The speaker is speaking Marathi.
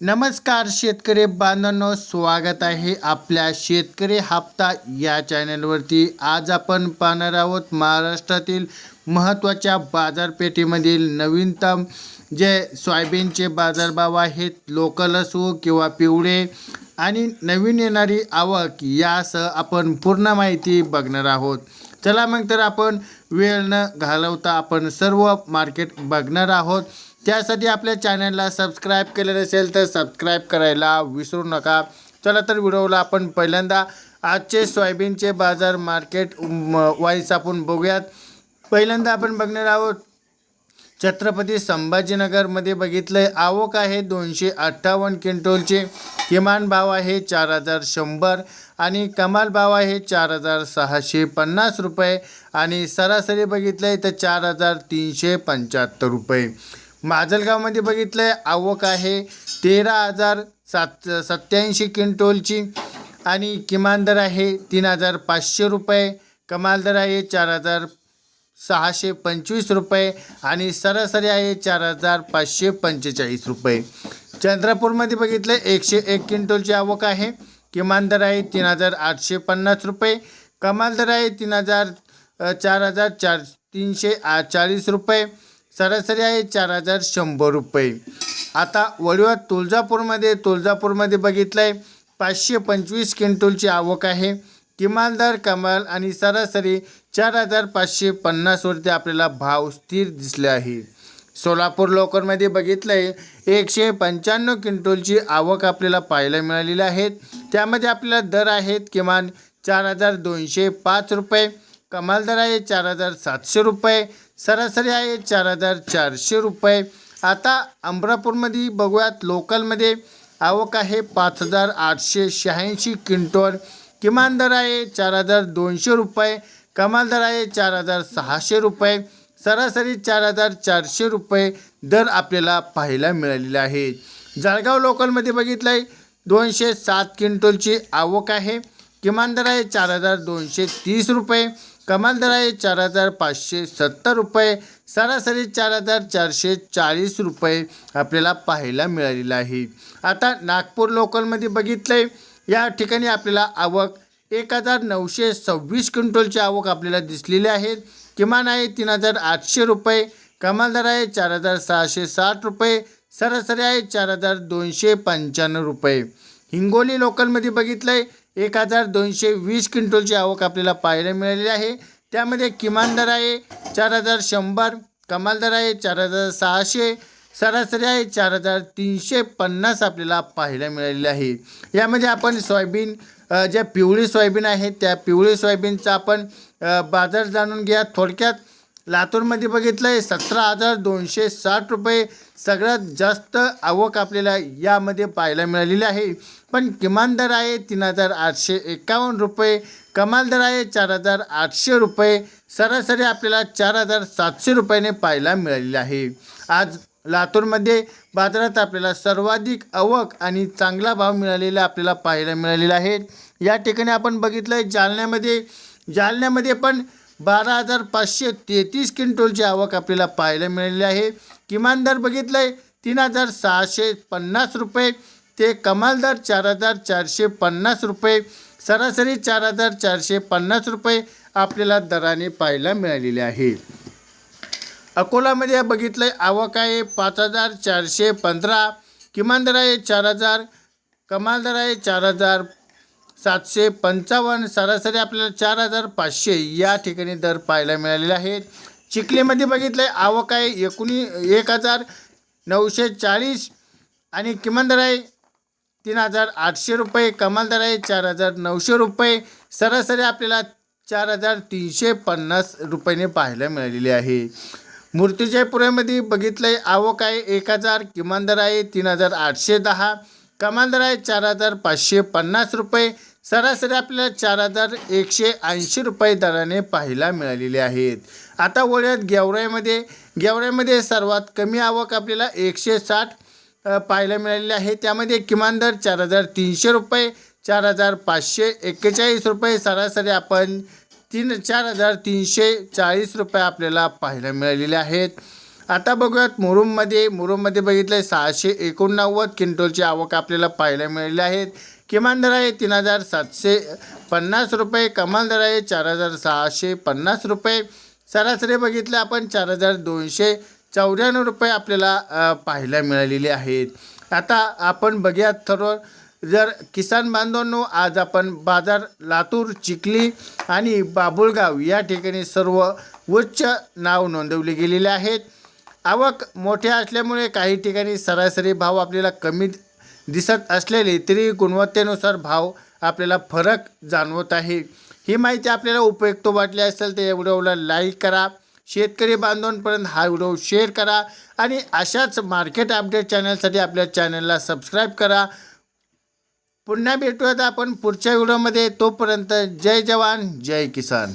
नमस्कार शेतकरी बांधवांनो स्वागत आहे आपल्या शेतकरी हप्ता या चॅनलवरती. आज आपण पाहणार आहोत महाराष्ट्रातील महत्त्वाच्या बाजारपेठेमधील नवीनतम जे सोयाबीनचे बाजारभाव आहेत लोकल असो किंवा पिवळे आणि नवीन येणारी आवक यासह आपण पूर्ण माहिती बघणार आहोत. चला मग तर आपण वेळ न घालवता आपण सर्व मार्केट बघणार आहोत. त्यासाठी आपल्या चॅनलला सबस्क्राईब केलं नसेल तर सबस्क्राईब करायला विसरू नका. चला तर व्हिडिओला आपण पहिल्यांदा आजचे सोयाबीनचे बाजार मार्केट वाईस आपण बघूयात. पहिल्यांदा आपण बघणार आहोत छत्रपती संभाजीनगरमध्ये बघितलं आवक आहे दोनशे अठ्ठावन्न क्विंटोलचे. किमान भाव आहे चार हजार शंभर आणि कमाल भाव आहे चार हजार सहाशे पन्नास रुपये आणि सरासरी बघितलं आहे तर चार हजार तीनशे पंच्याहत्तर रुपये. माजलगावमध्ये आहे आवक आहे. तेरा हजार सात सत्याऐंशी क्विंटोलची आणि किमान दर आहे तीन हजार पाचशे रुपये. कमाल दर आहे चार हजार सहाशे पंचवीस रुपये आणि सरासरी आहे चार हजार पाचशे पंचेचाळीस रुपये. चंद्रपूरमध्ये बघितलं एकशे एक क्विंटलची आवक आहे. किमान दर आहे तीन हजार आठशे पन्नास रुपये. कमाल दर आहे तीन हजार चार हजार चार तीनशे आ- चाळीस रुपये. सरासरी आहे चार हजार शंभर रुपये. आता वडीवा तुळजापूरमध्ये तुळजापूरमध्ये बघितलं आहे पाचशे पंचवीस क्विंटलची आवक आहे. किमान दर कमाल आणि सरासरी चार हजार पाचशे पन्नासवरती आपल्याला भाव स्थिर दिसले आहे. सोलापूर लोकरमध्ये बघितलं आहे एकशे पंच्याण्णव क्विंटलची आवक आपल्याला पाहायला मिळालेली आहेत त्यामध्ये आपल्याला दर आहेत किमान चार हजार दोनशे पाच रुपये कमाल दर आहे चार हजार सातशे रुपये सरासरी आहे चार हजार चारशे रुपये. आता अमरापूरमध्ये बघूयात लोकलमध्ये आवक आहे पाच हजार आठशे शहाऐंशी क्विंटल. किमान दर आहे चार हजार दोनशे रुपये. कमाल दर आहे चार हजार सहाशे रुपये. सरासरी चार हजार चारशे रुपये दर आपल्याला पाहायला मिळालेले आहे जळगाव लोकलमध्ये बघितलं आहे दोनशे सात क्विंटलची आवक आहे. किमान दर आहे चार हजार दोनशे तीस रुपये कमाल दर आहे चार हजार पाचशे सत्तर रुपये सरासरी चार हजार चारशे चाळीस रुपये आपल्याला पाहायला मिळालेलं आहे. आता नागपूर लोकलमध्ये बघितलं आहे या ठिकाणी आपल्याला आवक एक हजार नऊशे सव्वीस क्विंटलची आवक आपल्याला दिसलेली आहे. किमान आहे तीन हजार आठशे रुपये कमाल दर आहे चार हजार सहाशे साठ रुपये सरासरी आहे चार हजार दोनशे पंच्याण्णव रुपये. हिंगोली लोकलमध्ये बघितलं आहे एक हजार दोनशे वीस क्विंटलची आवक आपल्याला पाहायला मिळालेली आहे. त्यामध्ये किमान दर आहे चार हजार शंभर कमाल दर आहे चार हजार सहाशे सरासरी आहे चार हजार तीनशे पन्नास आपल्याला पाहायला मिळालेले आहे. यामध्ये आपण सोयाबीन ज्या पिवळी सोयाबीन आहे त्या पिवळी सोयाबीनचा आपण बाजार जाणून घ्या थोडक्यात. लातूरमध्ये बघितलं आहे सतरा हजार दोनशे साठ रुपये सगळ्यात जास्त आवक आपल्याला यामध्ये पाहायला मिळालेली आहे. पण किमान दर आहे तीन हजार आठशे एकावन्न रुपये कमाल दर आहे चार हजार आठशे रुपये सरासरी आपल्याला चार हजार सातशे रुपयाने पाहायला मिळालेले आहे. आज लातूरमध्ये बाजारात आपल्याला सर्वाधिक आवक आणि चांगला भाव मिळालेला आपल्याला पाहायला मिळालेला आहे. या ठिकाणी आपण बघितलं आहे जालन्यामध्ये जालन्यामध्ये पण बारा हजार पाचशे तेहतीस क्विंटलची आवक आपल्याला पाहायला मिळालेली आहे. किमान दर बघितलं आहे तीन हजार सहाशे पन्नास रुपये. ते कमाल दर चार हजार चारशे पन्नास रुपये. सरासरी चार हजार चारशे पन्नास रुपये आपल्याला दराने पाहायला मिळालेले आहे. अकोलामध्ये बघितलं आहे आवक आहे पाच हजार चारशे पंधरा. किमान दर आहे चार हजार कमाल दर आहे चार हजार सातशे पंचावन्न सरासरी आपल्याला चार हजार पाचशे या ठिकाणी दर पाहायला मिळालेले आहेत. चिखलीमध्ये बघितलं आहे आवक आहे एकोणी एक हजार नऊशे चाळीस आणि किमान दर आहे तीन हजार आठशे रुपये कमाल दर आहे चार हजार नऊशे रुपये. सरासरी आपल्याला चार हजार तीनशे पन्नास रुपयाने पाहायला मिळालेली आहे. मूर्तिजयपुरामध्ये बघितलं आहे आवक आहे एक हजार किमान दर आहे तीन हजार आठशे दहा कमाल दर आहे चार हजार पाचशे पन्नास रुपये. सरासरी आपल्याला चार हजार एकशे ऐंशी रुपये दराने पाहायला मिळालेले आहेत. आता वळ्यात गेवराईमध्ये. गेवराईमध्ये सर्वात कमी आवक आपल्याला एकशे साठ पाहायला मिळालेली आहे. त्यामध्ये किमान दर चार हजार तीनशे रुपये चार हजार पाचशे एक्केचाळीस रुपये. सरासरी आपण तीन चार हजार तीनशे चाळीस रुपये आपल्याला पाहायला मिळालेले आहेत. आता बघूयात मुरुममध्ये. मुरुममध्ये बघितलं सहाशे एकोणनव्वद क्विंटलची आवक आपल्याला पाहायला मिळाली आहेत किमान दर आहे तीन हजार सातशे पन्नास रुपये कमाल दर आहे चार हजार सहाशे पन्नास रुपये. सरासरी बघितलं आपण चार हजार दोनशे चौऱ्याण्णव रुपये आपल्याला पाहायला मिळालेले आहेत. आता आपण बघूया सर्व जर किसान बांधवांनो आज आपण बाजार लातूर चिखली आणि बाबुळगाव या ठिकाणी सर्व उच्च नाव नोंदवली गेलेले आहेत. आवक मोठ्या असल्यामुळे काही ठिकाणी सरासरी भाव आपल्याला कमी दिसत असलेले तरी गुणवत्तेनुसार भाव आपल्याला फरक जाणवत आहे. ही माहिती आपल्याला उपयुक्त वाटली असेल तर या व्हिडिओला लाईक करा शेतकरी बांधवांपर्यंत हा व्हिडिओ शेअर करा आणि अशाच मार्केट अपडेट चॅनलसाठी आपल्या चॅनलला सबस्क्राईब करा. पुन्हा भेटूयात आपण पुढच्या व्हिडिओमध्ये. तोपर्यंत जय जवान जय किसान.